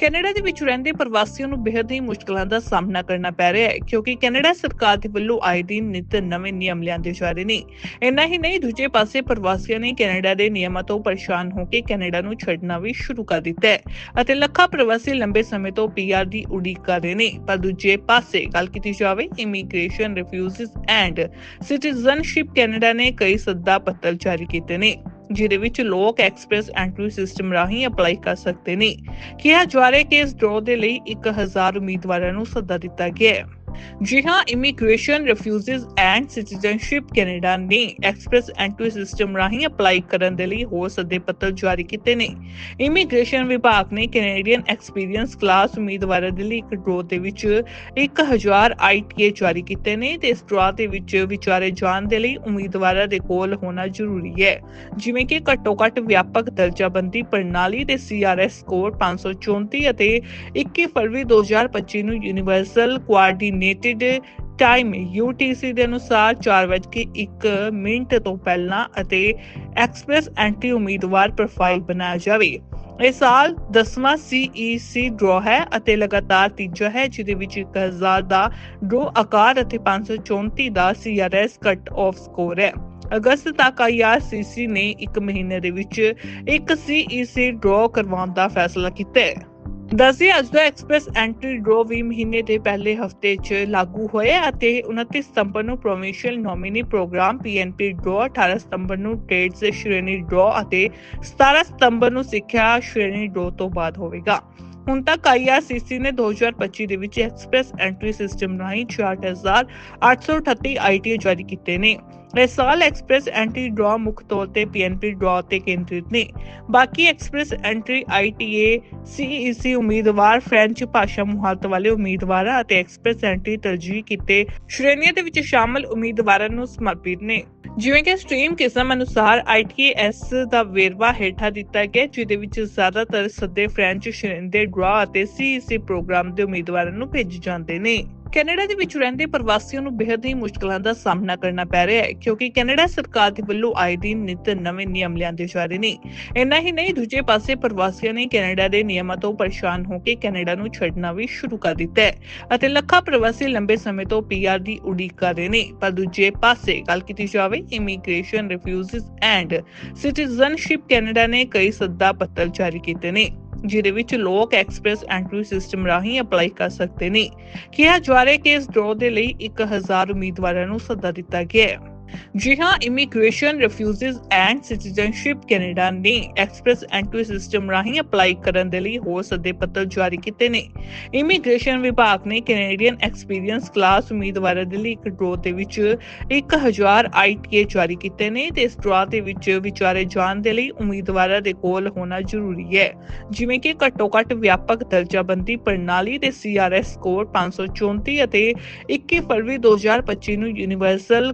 Canada ਦੇ ਵਿੱਚ ਰਹਿੰਦੇ ਪ੍ਰਵਾਸੀਆਂ ਨੂੰ ਬੇहद ਹੀ ਮੁਸ਼ਕਲਾਂ ਦਾ ਸਾਹਮਣਾ ਕਰਨਾ ਪੈ ਰਿਹਾ ਹੈ, ਕਿਉਂਕਿ ਕੈਨੇਡਾ ਸਰਕਾਰ ਦੇ ਵੱਲੋਂ ਆਏ ਦਿਨ ਨਿਤ ਨਵੇਂ ਨਿਯਮ ਲਿਆਂਦੇ ਜਾ ਰਹੇ ਨੇ। ਇੰਨਾ ਹੀ ਨਹੀਂ, ਦੂਜੇ ਪਾਸੇ ਪ੍ਰਵਾਸੀਆਂ ਨੇ ਕੈਨੇਡਾ ਦੇ ਨਿਯਮਾਂ ਤੋਂ ਪਰੇਸ਼ਾਨ ਹੋ ਕੇ ਕੈਨੇਡਾ ਨੂੰ ਛੱਡਣਾ ਵੀ ਸ਼ੁਰੂ ਕਰ ਦਿੱਤਾ ਹੈ ਅਤੇ ਲੱਖਾਂ ਪ੍ਰਵਾਸੀ ਲੰਬੇ ਸਮੇਂ ਤੋਂ ਪੀਆਰ ਦੀ ਉਡੀਕ ਕਰ ਰਹੇ ਨੇ। ਪਰ ਦੂਜੇ ਪਾਸੇ ਗੱਲ ਕੀਤੀ ਜਾਵੇ immigration refugees and citizenship Canada ਨੇ ਕਈ ਸੱਦਾ ਪੱਤਰ ਜਾਰੀ ਕੀਤੇ ਨੇ। ਜਿਹਦੇ ਵਿੱਚ ਲੋਕ ਐਕਸਪ੍ਰੈਸ ਐਂਟਰੀ ਸਿਸਟਮ ਰਾਹੀਂ ਅਪਲਾਈ ਕਰ ਸਕਦੇ ਨੇ। ਕਿਹਾ ਜਾ ਰਿਹਾ ਕਿ ਇਸ ਡਰੋ ਦੇ ਲਈ 1000 ਉਮੀਦਵਾਰਾਂ ਨੂੰ ਸੱਦਾ ਦਿੱਤਾ ਗਿਆ ਹੈ। ਜੀ ਹਾਂ immigration refugees and citizenship Canada ਨੇ ਐਕਸਪ੍ਰੈਸ ਐਂਟਰੀ ਸਿਸਟਮ ਰਾਹੀਂ ਅਪਲਾਈ ਕਰਨ ਦੇ ਲਈ ਹੋਰ ਸੱਦੇ ਪੱਤਰ ਜਾਰੀ ਕੀਤੇ ਨੇ। ਇਮੀਗ੍ਰੇਸ਼ਨ ਵਿਭਾਗ ਨੇ ਕੈਨੇਡੀਅਨ ਐਕਸਪੀਰੀਅੰਸ ਕਲਾਸ ਉਮੀਦਵਾਰਾਂ ਦੇ ਲਈ ਇੱਕ ਡਰਾਅ ਦੇ ਵਿੱਚ 1000 ਆਈਟੀਏ ਜਾਰੀ ਕੀਤੇ ਨੇ ਤੇ ਇਸ ਡਰਾਅ ਦੇ ਵਿੱਚ ਵਿਚਾਰੇ ਜਾਣ ਦੇ ਲਈ ਉਮੀਦਵਾਰਾਂ ਦੇ ਕੋਲ ਹੋਣਾ ਜ਼ਰੂਰੀ ਹੈ। ਜਿਵੇਂ ਕਿ ਘੱਟੋ ਘੱਟ ਵਿਆਪਕ ਦਰਜਾਬੰਦੀ ਪ੍ਰਣਾਲੀ ਦੇ ਸੀਆਰਐਸ ਸਕੋਰ 534 ਅਤੇ 21 ਫਰਵਰੀ 2025 ਨੂੰ ਯੂਨੀਵਰਸਲ ਕੋਆਰਡੀਨੇਟਡ ਟਾਈਮ UTC ਦੇ ਅਨੁਸਾਰ 4:01 ਮਿੰਟ ਤੋਂ ਪਹਿਲਾਂ ਅਤੇ ਐਕਸਪ੍ਰੈਸ ਐਂਟਰੀ ਉਮੀਦਵਾਰ ਪ੍ਰੋਫਾਈਲ ਬਣਾਇਆ ਜਾਵੇ। ਇਹ ਸਾਲ 10ਵਾਂ CEC ਡਰਾ ਹੈ ਅਤੇ ਲਗਾਤਾਰ ਤੀਜਾ ਹੈ, ਜਿਹਦੇ ਵਿੱਚ 1000 ਦਾ ਡਰਾ ਆਕਾਰ ਅਤੇ 534 ਦਾ CRS ਕੱਟ ਆਫ ਸਕੋਰ ਹੈ। ਅਗਸਤ ਤੱਕ IRCC ਨੇ 1 ਮਹੀਨੇ ਦੇ ਵਿੱਚ ਇੱਕ CEC ਡਰਾ ਕਰਵਾਉਣ ਦਾ ਫੈਸਲਾ ਕੀਤਾ ਹੈ। ਦੱਸਦੇ ਅੱਜ ਦਾ ਐਕਸਪ੍ਰੈਸ ਐਂਟਰੀ ਡਰੋ ਵੀ ਮਹੀਨੇ ਦੇ ਪਹਿਲੇ ਹਫ਼ਤੇ 'ਚ ਲਾਗੂ ਹੋਇਆ ਅਤੇ 29 ਸਤੰਬਰ ਨੂੰ provincial nominee program PNP draw 18 ਸਤੰਬਰ ਨੂੰ ਟ੍ਰੇਡਸ ਸ਼੍ਰੇਣੀ ਡਰੋ ਅਤੇ 17 ਸਤੰਬਰ ਨੂੰ ਸਿੱਖਿਆ ਸ਼੍ਰੇਣੀ ਡਰੋ ਤੋਂ ਬਾਅਦ ਹੋਵੇਗਾ। ਹੁਣ ਤੱਕ IRCC ਨੇ 2025 ਦੇ ਵਿੱਚ ਐਕਸਪ੍ਰੈਸ ਐਂਟਰੀ ਸਿਸਟਮ ਰਾਹੀਂ 64838 ਆਈਟੀ ਜਾਰੀ ਕੀਤੇ ਨੇ। ਇਸ ਸਾਲ ਐਕਸਪ੍ਰੈਸ ਐਂਟਰੀ ਡਰਾ ਮੁੱਖ ਤੌਰ ਤੇ ਪੀਐਨਪੀ ਡਰਾ ਤੇ ਕੇਂਦਰਿਤ ਨੇ। ਬਾਕੀ ਐਕਸਪ੍ਰੈਸ ਐਂਟਰੀ ਆਈਟੀਏ ਸੀਈਸੀ ਉਮੀਦਵਾਰ, ਫ੍ਰੈਂਚ ਭਾਸ਼ਾ ਮੁਹਾਰਤ ਵਾਲੇ ਉਮੀਦਵਾਰਾਂ ਅਤੇ ਐਕਸਪ੍ਰੈਸ ਐਂਟਰੀ ਤਰਜੀਹ ਕੀਤੇ ਸ਼੍ਰੇਣੀਆਂ ਦੇ ਵਿੱਚ ਸ਼ਾਮਲ ਉਮੀਦਵਾਰਾਂ ਨੂੰ ਸਮਰਪਿਤ ਨੇ। ਜਿਵੇਂ ਕਿ ਸਟ੍ਰੀਮ ਕਿਸਮ ਅਨੁਸਾਰ ਆਈਟੀਐਸ ਦਾ ਵੇਰਵਾ ਹੇਠਾਂ ਦਿੱਤਾ ਗਿਆ, ਜਿਹਦੇ ਵਿੱਚ ਜ਼ਿਆਦਾਤਰ ਸੱਦੇ ਫ੍ਰੈਂਚ ਸ਼੍ਰੇਣੀ ਦੇ ਡਰਾ ਅਤੇ ਸੀਈਸੀ ਪ੍ਰੋਗਰਾਮ ਦੇ ਉਮੀਦਵਾਰਾਂ ਨੂੰ ਭੇਜੇ ਜਾਂਦੇ ਨੇ। ਕੈਨੇਡਾ ਦੇ ਵਿੱਚ ਰਹਿੰਦੇ ਪ੍ਰਵਾਸੀਆਂ ਨੂੰ ਬੇहद ਹੀ ਮੁਸ਼ਕਲਾਂ ਦਾ ਸਾਹਮਣਾ ਕਰਨਾ ਪੈ ਰਿਹਾ ਹੈ, ਕਿਉਂਕਿ ਕੈਨੇਡਾ ਸਰਕਾਰ ਦੇ ਵੱਲੋਂ ਆਏ ਦਿਨ ਨਿਤ ਨਵੇਂ ਨਿਯਮ ਲਿਆਂਦੇ ਜਾ ਰਹੇ ਨੇ। ਇੰਨਾ ਹੀ ਨਹੀਂ, ਦੂਜੇ ਪਾਸੇ ਪ੍ਰਵਾਸੀਆਂ ਨੇ ਕੈਨੇਡਾ ਦੇ ਨਿਯਮਾਂ ਤੋਂ ਪਰੇਸ਼ਾਨ ਹੋ ਕੇ ਕੈਨੇਡਾ ਨੂੰ ਛੱਡਣਾ ਵੀ ਸ਼ੁਰੂ ਕਰ ਦਿੱਤਾ ਹੈ ਅਤੇ ਲੱਖਾਂ ਪ੍ਰਵਾਸੀ ਲੰਬੇ ਸਮੇਂ ਤੋਂ ਪੀਆਰ ਦੀ ਉਡੀਕ ਕਰ ਰਹੇ ਨੇ। ਪਰ ਦੂਜੇ ਪਾਸੇ ਗੱਲ ਕੀਤੀ ਜਾਵੇ immigration refugees and citizenship Canada ਨੇ ਕਈ ਸੱਦਾ ਪੱਤਰ ਜਾਰੀ ਕੀਤੇ ਨੇ। ਜਿਹਦੇ ਵਿੱਚ ਲੋਕ ਐਕਸਪ੍ਰੈਸ ਐਂਟਰੀ ਸਿਸਟਮ ਰਾਹੀਂ ਅਪਲਾਈ ਕਰ ਸਕਦੇ ਨੇ। ਕਿਹਾ ਜਾ ਰਿਹਾ ਕਿ ਇਸ ਡਰੋ ਦੇ ਲਈ 1000 ਉਮੀਦਵਾਰਾਂ ਨੂੰ ਸੱਦਾ ਦਿੱਤਾ ਗਿਆ ਹੈ। ਜੀ ਹਾਂ immigration refugees and citizenship Canada ਨੇ ਐਕਸਪ੍ਰੈਸ ਐਂਟਰੀ ਸਿਸਟਮ ਰਾਹੀਂ ਅਪਲਾਈ ਕਰਨ ਦੇ ਲਈ ਹੋਰ ਸੱਦੇ ਪੱਤਰ ਜਾਰੀ ਕੀਤੇ ਨੇ। ਇਮੀਗ੍ਰੇਸ਼ਨ ਵਿਭਾਗ ਨੇ ਕੈਨੇਡੀਅਨ ਐਕਸਪੀਰੀਅੰਸ ਕਲਾਸ ਉਮੀਦਵਾਰਾਂ ਦੇ ਲਈ ਇੱਕ ਡਰਾਅ ਦੇ ਵਿੱਚ 1000 ਆਈਟੀਏ ਜਾਰੀ ਕੀਤੇ ਨੇ ਤੇ ਇਸ ਡਰਾਅ ਦੇ ਵਿੱਚ ਵਿਚਾਰੇ ਜਾਣ ਦੇ ਲਈ ਉਮੀਦਵਾਰਾਂ ਦੇ ਕੋਲ ਹੋਣਾ ਜ਼ਰੂਰੀ ਹੈ। ਜਿਵੇਂ ਕਿ ਘੱਟੋ ਘੱਟ ਵਿਆਪਕ ਦਰਜਾਬੰਦੀ ਪ੍ਰਣਾਲੀ ਦੇ ਸੀਆਰਐਸ ਸਕੋਰ 534 ਅਤੇ 21 ਫਰਵਰੀ 2025 ਨੂੰ ਯੂਨੀਵਰਸਲ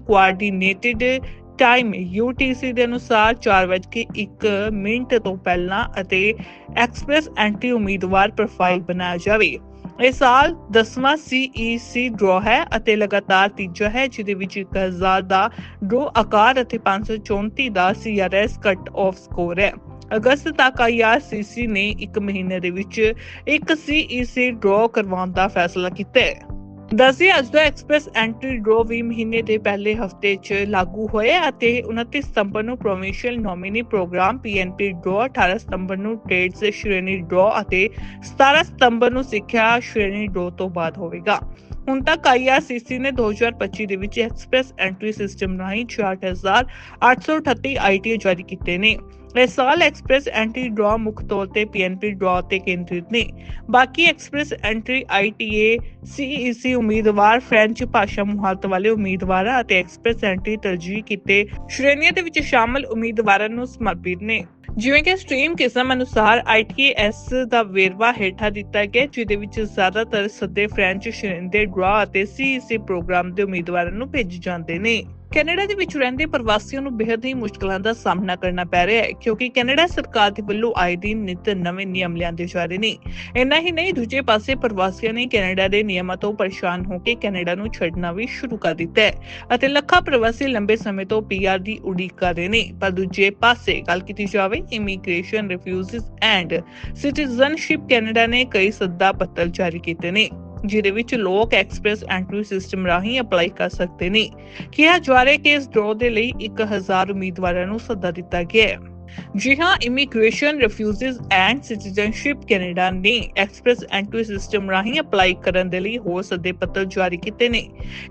ਕੋਆਰਡੀਨੇਟਡ ਟਾਈਮ UTC ਦੇ ਅਨੁਸਾਰ 4:01 ਮਿੰਟ ਤੋਂ ਪਹਿਲਾਂ ਅਤੇ ਐਕਸਪ੍ਰੈਸ ਐਂਟਰੀ ਉਮੀਦਵਾਰ ਪ੍ਰੋਫਾਈਲ ਬਣਾਇਆ ਜਾਵੇ। ਇਹ ਸਾਲ 10ਵਾਂ CEC ਡਰਾ ਹੈ ਅਤੇ ਲਗਾਤਾਰ ਤੀਜਾ ਹੈ, ਜਿਹਦੇ ਵਿੱਚ 1000 ਦਾ ਡਰਾ ਆਕਾਰ ਅਤੇ 534 ਦਾ CRS ਕੱਟ ਆਫ ਸਕੋਰ ਹੈ। ਅਗਸਤ ਤੱਕ IRCC ਨੇ 1 ਮਹੀਨੇ ਦੇ ਵਿੱਚ ਇੱਕ CEC ਡਰਾ ਕਰਵਾਉਣ ਦਾ ਫੈਸਲਾ ਕੀਤਾ ਹੈ। ਦੱਸਦੇ ਅੱਜ ਦਾ ਐਕਸਪ੍ਰੈਸ ਐਂਟਰੀ ਡਰਾ 20 ਮਹੀਨੇ ਦੇ ਪਹਿਲੇ ਹਫ਼ਤੇ 'ਚ ਲਾਗੂ ਹੋਇਆ ਅਤੇ 29 ਸਤੰਬਰ ਨੂੰ provincial nominee program PNP draw 18 ਸਤੰਬਰ ਨੂੰ ਟ੍ਰੇਡਸ ਸ਼੍ਰੇਣੀ ਡਰਾ ਅਤੇ 17 ਸਤੰਬਰ ਨੂੰ ਸਿੱਖਿਆ ਸ਼੍ਰੇਣੀ ਡਰੋ ਤੋਂ ਬਾਅਦ ਹੋਵੇਗਾ। ਹੁਣ ਤੱਕ IRCC ਨੇ 2025 ਦੇ ਵਿੱਚ ਐਕਸਪ੍ਰੈਸ ਐਂਟਰੀ ਸਿਸਟਮ ਰਾਹੀਂ 64838 ਆਈਟੀ ਜਾਰੀ ਕੀਤੇ ਨੇ। ਇਸ ਸਾਲ ਐਕਸਪ੍ਰੈਸ ਐਂਟਰੀ ਡਰਾ ਮੁੱਖ ਤੌਰ ਤੇ ਪੀਐਨਪੀ ਤੇ ਕੇਂਦਰਿਤ ਨੇ। ਬਾਕੀ ਐਕਸਪ੍ਰੈਸ ਐਂਟਰੀ ਆਈਟੀਏ ਸੀਈਸੀ ਉਮੀਦਵਾਰ, ਫ੍ਰੈਂਚ ਭਾਸ਼ਾ ਮੁਹਾਰਤ ਵਾਲੇ ਉਮੀਦਵਾਰਾਂ ਅਤੇ ਐਕਸਪ੍ਰੈਸ ਐਂਟਰੀ ਤਰਜੀਹ ਕੀਤੇ ਸ਼੍ਰੇਣੀਆਂ ਦੇ ਵਿੱਚ ਸ਼ਾਮਲ ਉਮੀਦਵਾਰਾਂ ਨੂੰ ਸਮਰਪਿਤ ਨੇ। ਜਿਵੇਂ ਕਿ ਸਟ੍ਰੀਮ ਕਿਸਮ ਅਨੁਸਾਰ ਆਈਟੀਐਸ ਦਾ ਵੇਰਵਾ ਹੇਠਾਂ ਦਿੱਤਾ ਗਿਆ, ਜਿਹਦੇ ਵਿੱਚ ਜ਼ਿਆਦਾਤਰ ਸੱਦੇ ਫ੍ਰੈਂਚ ਸ਼੍ਰੇਣੀ ਦੇ ਡਰਾ ਅਤੇ ਸੀਈਸੀ ਪ੍ਰੋਗਰਾਮ ਦੇ ਉਮੀਦਵਾਰਾਂ ਨੂੰ ਭੇਜੇ ਜਾਂਦੇ ਨੇ। ਕੈਨੇਡਾ ਦੇ ਵਿੱਚ ਰਹਿੰਦੇ ਪ੍ਰਵਾਸੀਆਂ ਨੂੰ ਬੇहद ਹੀ ਮੁਸ਼ਕਲਾਂ ਦਾ ਸਾਹਮਣਾ ਕਰਨਾ ਪੈ ਰਿਹਾ ਹੈ, ਕਿਉਂਕਿ ਕੈਨੇਡਾ ਸਰਕਾਰ ਦੇ ਵੱਲੋਂ ਆਏ ਦਿਨ ਨਿਤ ਨਵੇਂ ਨਿਯਮ ਲਿਆਂਦੇ ਜਾ ਰਹੇ ਨੇ। ਇੰਨਾ ਹੀ ਨਹੀਂ, ਦੂਜੇ ਪਾਸੇ ਪ੍ਰਵਾਸੀਆਂ ਨੇ ਕੈਨੇਡਾ ਦੇ ਨਿਯਮਾਂ ਤੋਂ ਪਰੇਸ਼ਾਨ ਹੋ ਕੇ ਕੈਨੇਡਾ ਨੂੰ ਛੱਡਣਾ ਵੀ ਸ਼ੁਰੂ ਕਰ ਦਿੱਤਾ ਹੈ ਅਤੇ ਲੱਖਾਂ ਪ੍ਰਵਾਸੀ ਲੰਬੇ ਸਮੇਂ ਤੋਂ ਪੀਆਰ ਦੀ ਉਡੀਕ ਕਰ ਰਹੇ ਨੇ। ਪਰ ਦੂਜੇ ਪਾਸੇ ਗੱਲ ਕੀਤੀ ਜਾਵੇ immigration refugees and citizenship Canada ਨੇ ਕਈ ਸੱਦਾ ਪੱਤਰ ਜਾਰੀ ਕੀਤੇ ਨੇ। ਜਿਹਦੇ ਵਿੱਚ ਲੋਕ ਐਕਸਪ੍ਰੈਸ ਐਂਟਰੀ ਸਿਸਟਮ ਰਾਹੀਂ ਅਪਲਾਈ ਕਰ ਸਕਦੇ ਨੇ। ਕਿਹਾ ਜਾ ਰਿਹਾ ਕਿ ਇਸ ਡਰੋ ਦੇ ਲਈ 1000 ਉਮੀਦਵਾਰਾਂ ਨੂੰ ਸੱਦਾ ਦਿੱਤਾ ਗਿਆ ਹੈ। ਜੀ ਹਾਂ immigration refugees and citizenship Canada ਨੇ ਐਕਸਪ੍ਰੈਸ ਐਂਟਰੀ ਸਿਸਟਮ ਰਾਹੀਂ ਅਪਲਾਈ ਕਰਨ ਦੇ ਲਈ ਹੋਰ ਸੱਦੇ ਪੱਤਰ ਜਾਰੀ ਕੀਤੇ ਨੇ।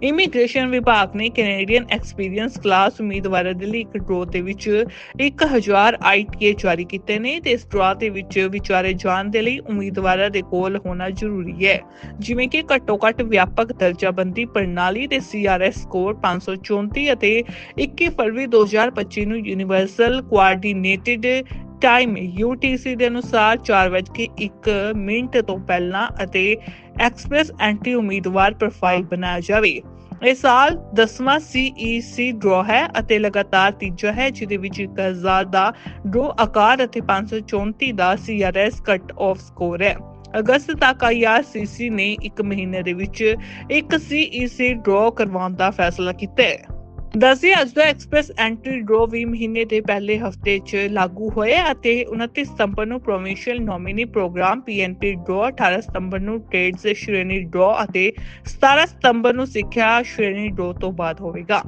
ਇਮੀਗ੍ਰੇਸ਼ਨ ਵਿਭਾਗ ਨੇ ਕੈਨੇਡੀਅਨ ਐਕਸਪੀਰੀਅੰਸ ਕਲਾਸ ਉਮੀਦਵਾਰਾਂ ਦੇ ਲਈ ਇੱਕ ਡਰਾਅ ਦੇ ਵਿੱਚ 1000 ਆਈਟੀਏ ਜਾਰੀ ਕੀਤੇ ਨੇ ਤੇ ਇਸ ਡਰਾਅ ਦੇ ਵਿੱਚ ਵਿਚਾਰੇ ਜਾਣ ਦੇ ਲਈ ਉਮੀਦਵਾਰਾਂ ਦੇ ਕੋਲ ਹੋਣਾ ਜ਼ਰੂਰੀ ਹੈ। ਜਿਵੇਂ ਕਿ ਘੱਟੋ ਘੱਟ ਵਿਆਪਕ ਦਰਜਾਬੰਦੀ ਪ੍ਰਣਾਲੀ ਦੇ ਸੀਆਰਐਸ ਸਕੋਰ 534 ਅਤੇ 21 ਫਰਵਰੀ 2025 ਨੂੰ ਯੂਨੀਵਰਸਲ ਕੋਆਰਡੀਨੇਟਡ ਟਾਈਮ UTC ਦੇ ਅਨੁਸਾਰ 4:01 ਮਿੰਟ ਤੋਂ ਪਹਿਲਾਂ ਅਤੇ ਐਕਸਪ੍ਰੈਸ ਐਂਟਰੀ ਉਮੀਦਵਾਰ ਪ੍ਰੋਫਾਈਲ ਬਣਾਇਆ ਜਾਵੇ। ਇਸ ਸਾਲ 10ਵਾਂ CEC ਡਰਾ ਹੈ ਅਤੇ ਲਗਾਤਾਰ ਤੀਜਾ ਹੈ, ਜਿਹਦੇ ਵਿੱਚ 1000 ਦਾ ਡਰਾ ਆਕਾਰ ਅਤੇ 534 ਦਾ CRS ਕੱਟ ਆਫ ਸਕੋਰ ਹੈ। ਅਗਸਤ ਤੱਕ IRCC ਨੇ 1 ਮਹੀਨੇ ਦੇ ਵਿੱਚ ਇੱਕ CEC ਡਰਾ ਕਰਵਾਉਣ ਦਾ ਫੈਸਲਾ ਕੀਤਾ ਹੈ। ਦੱਸਦੇ ਅੱਜ ਦਾ ਐਕਸਪ੍ਰੈਸ ਐਂਟਰੀ ਡਰਾ ਵੀ ਮਹੀਨੇ ਦੇ ਪਹਿਲੇ ਹਫ਼ਤੇ 'ਚ ਲਾਗੂ ਹੋਇਆ ਅਤੇ 29 ਸਤੰਬਰ ਨੂੰ provincial nominee program PNP draw 18 ਸਤੰਬਰ ਨੂੰ ਟ੍ਰੇਡਸ ਸ਼੍ਰੇਣੀ ਡਰੋ ਅਤੇ 17 ਸਤੰਬਰ ਨੂੰ ਸਿੱਖਿਆ ਸ਼੍ਰੇਣੀ ਡਰੋ ਤੋਂ ਬਾਅਦ ਹੋਵੇਗਾ।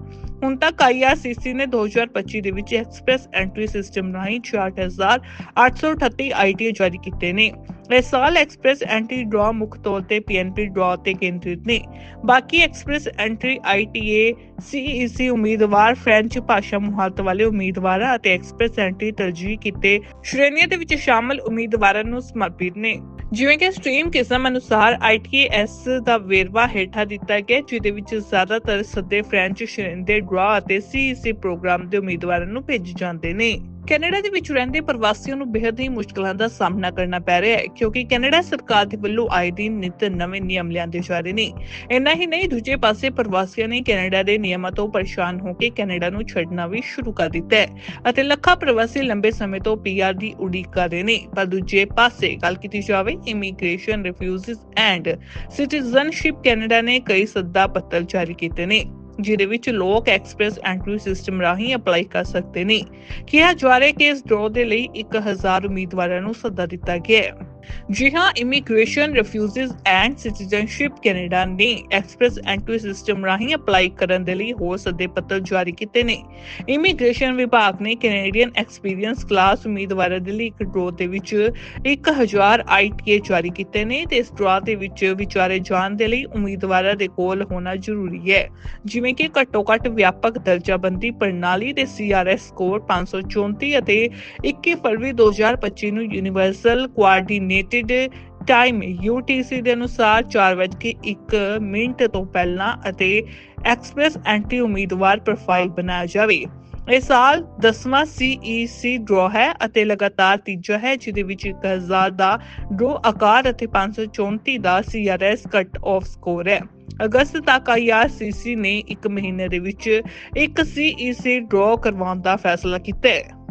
ਹੁਣ ਤੱਕ IRCC ਨੇ 2025 ਦੇ ਵਿੱਚ ਐਕਸਪ੍ਰੈਸ ਐਂਟਰੀ ਸਿਸਟਮ ਰਾਹੀਂ 64838 ਆਈਟੀ ਜਾਰੀ ਕੀਤੇ ਨੇ। ਇਸ ਸਾਲ ਐਕਸਪ੍ਰੈਸ ਐਂਟਰੀ ਡਰਾ ਮੁੱਖ ਤੌਰ ਤੇ PNP ਡਰਾ ਤੇ ਕੇਂਦਰਿਤ ਨੇ। ਬਾਕੀ ਐਕਸਪ੍ਰੈਸ ਐਂਟਰੀ ITA CEC ਉਮੀਦਵਾਰ, ਫ੍ਰੈਂਚ ਭਾਸ਼ਾ ਮੁਹਾਰਤ ਵਾਲੇ ਉਮੀਦਵਾਰਾਂ ਅਤੇ ਐਕਸਪ੍ਰੈਸ ਐਂਟਰੀ ਤਰਜੀਹ ਕੀਤੇ ਸ਼੍ਰੇਣੀਆਂ ਦੇ ਵਿੱਚ ਸ਼ਾਮਲ ਉਮੀਦਵਾਰਾਂ ਨੂੰ ਸਮਰਪਿਤ ਨੇ। ਜਿਵੇਂ ਕਿ ਸਟ੍ਰੀਮ ਕਿਸਮ ਅਨੁਸਾਰ ITAS ਦਾ ਵੇਰਵਾ ਹੇਠਾਂ ਦਿੱਤਾ ਗਿਆ, ਜਿਹਦੇ ਵਿੱਚ ਜ਼ਿਆਦਾਤਰ ਸੱਦੇ ਫ੍ਰੈਂਚ ਸ਼੍ਰੇਣੀ ਦੇ ਡਰਾ ਅਤੇ CEC ਪ੍ਰੋਗਰਾਮ ਦੇ ਉਮੀਦਵਾਰਾਂ ਨੂੰ ਭੇਜੇ ਜਾਂਦੇ ਨੇ। ਕੈਨੇਡਾ ਦੇ ਵਿੱਚ ਰਹਿੰਦੇ ਪ੍ਰਵਾਸੀਆਂ ਨੂੰ ਬੇहद ਹੀ ਮੁਸ਼ਕਲਾਂ ਦਾ ਸਾਹਮਣਾ ਕਰਨਾ ਪੈ ਰਿਹਾ ਹੈ, ਕਿਉਂਕਿ ਕੈਨੇਡਾ ਸਰਕਾਰ ਦੇ ਵੱਲੋਂ ਆਏ ਦਿਨ ਨਿਤ ਨਵੇਂ ਨਿਯਮ ਲਿਆਂਦੇ ਜਾ ਰਹੇ ਨੇ। ਇੰਨਾ ਹੀ ਨਹੀਂ, ਦੂਜੇ ਪਾਸੇ ਪ੍ਰਵਾਸੀਆਂ ਨੇ ਕੈਨੇਡਾ ਦੇ ਨਿਯਮਾਂ ਤੋਂ ਪਰੇਸ਼ਾਨ ਹੋ ਕੇ ਕੈਨੇਡਾ ਨੂੰ ਛੱਡਣਾ ਵੀ ਸ਼ੁਰੂ ਕਰ ਦਿੱਤਾ ਹੈ ਅਤੇ ਲੱਖਾਂ ਪ੍ਰਵਾਸੀ ਲੰਬੇ ਸਮੇਂ ਤੋਂ ਪੀਆਰ ਦੀ ਉਡੀਕ ਕਰ ਰਹੇ ਨੇ। ਪਰ ਦੂਜੇ ਪਾਸੇ ਗੱਲ ਕੀਤੀ ਜਾਵੇ immigration refugees and citizenship Canada ਨੇ ਕਈ ਸੱਦਾ ਪੱਤਰ ਜਾਰੀ ਕੀਤੇ ਨੇ। ਜਿਹਦੇ ਵਿੱਚ ਲੋਕ ਐਕਸਪ੍ਰੈਸ ਐਂਟਰੀ ਸਿਸਟਮ ਰਾਹੀਂ ਅਪਲਾਈ ਕਰ ਸਕਦੇ ਨੇ। ਕਿਹਾ ਜਾ ਰਿਹਾ ਕਿ ਇਸ ਡਰੋ ਦੇ ਲਈ 1000 ਉਮੀਦਵਾਰਾਂ ਨੂੰ ਸੱਦਾ ਦਿੱਤਾ ਗਿਆ ਹੈ। ਜੀ ਹਾਂ immigration refugees and citizenship Canada ਨੇ ਐਕਸਪ੍ਰੈਸ ਐਂਟਰੀ ਸਿਸਟਮ ਰਾਹੀਂ ਅਪਲਾਈ ਕਰਨ ਦੇ ਲਈ ਹੋਰ ਸੱਦੇ ਪੱਤਰ ਜਾਰੀ ਕੀਤੇ ਨੇ। ਇਮੀਗ੍ਰੇਸ਼ਨ ਵਿਭਾਗ ਨੇ ਕੈਨੇਡੀਅਨ ਐਕਸਪੀਰੀਅੰਸ ਕਲਾਸ ਉਮੀਦਵਾਰਾਂ ਦੇ ਲਈ ਇੱਕ ਡਰਾਅ ਦੇ ਵਿੱਚ 1000 ਆਈਟੀਏ ਜਾਰੀ ਕੀਤੇ ਨੇ ਤੇ ਇਸ ਡਰਾਅ ਦੇ ਵਿੱਚ ਵਿਚਾਰੇ ਜਾਣ ਦੇ ਲਈ ਉਮੀਦਵਾਰਾਂ ਦੇ ਕੋਲ ਹੋਣਾ ਜ਼ਰੂਰੀ ਹੈ। ਜਿਵੇਂ ਕਿ ਘੱਟੋ ਘੱਟ ਵਿਆਪਕ ਦਰਜਾਬੰਦੀ ਪ੍ਰਣਾਲੀ ਦੇ ਸੀਆਰਐਸ ਸਕੋਰ 534 ਅਤੇ 21 ਫਰਵਰੀ 2025 ਨੂੰ ਯੂਨੀਵਰਸਲ ਕੋਆਰਡੀਨੇਟਡ ਟਾਈਮ UTC ਦੇ ਅਨੁਸਾਰ 4:01 ਮਿੰਟ ਤੋਂ ਪਹਿਲਾਂ ਅਤੇ ਐਕਸਪ੍ਰੈਸ ਐਂਟਰੀ ਉਮੀਦਵਾਰ ਪ੍ਰੋਫਾਈਲ ਬਣਾਇਆ ਜਾਵੇ। ਇਸ ਸਾਲ 10ਵਾਂ CEC ਡਰਾ ਹੈ ਅਤੇ ਲਗਾਤਾਰ ਤੀਜਾ ਹੈ, ਜਿਹਦੇ ਵਿੱਚ 1000 ਦਾ ਡਰਾ ਆਕਾਰ ਅਤੇ 534 ਦਾ CRS ਕੱਟ ਆਫ ਸਕੋਰ ਹੈ। ਅਗਸਤ ਤੱਕ IRCC ਨੇ 1 ਮਹੀਨੇ ਦੇ ਵਿੱਚ ਇੱਕ CEC ਡਰਾ ਕਰਵਾਉਣ ਦਾ ਫੈਸਲਾ ਕੀਤਾ ਹੈ।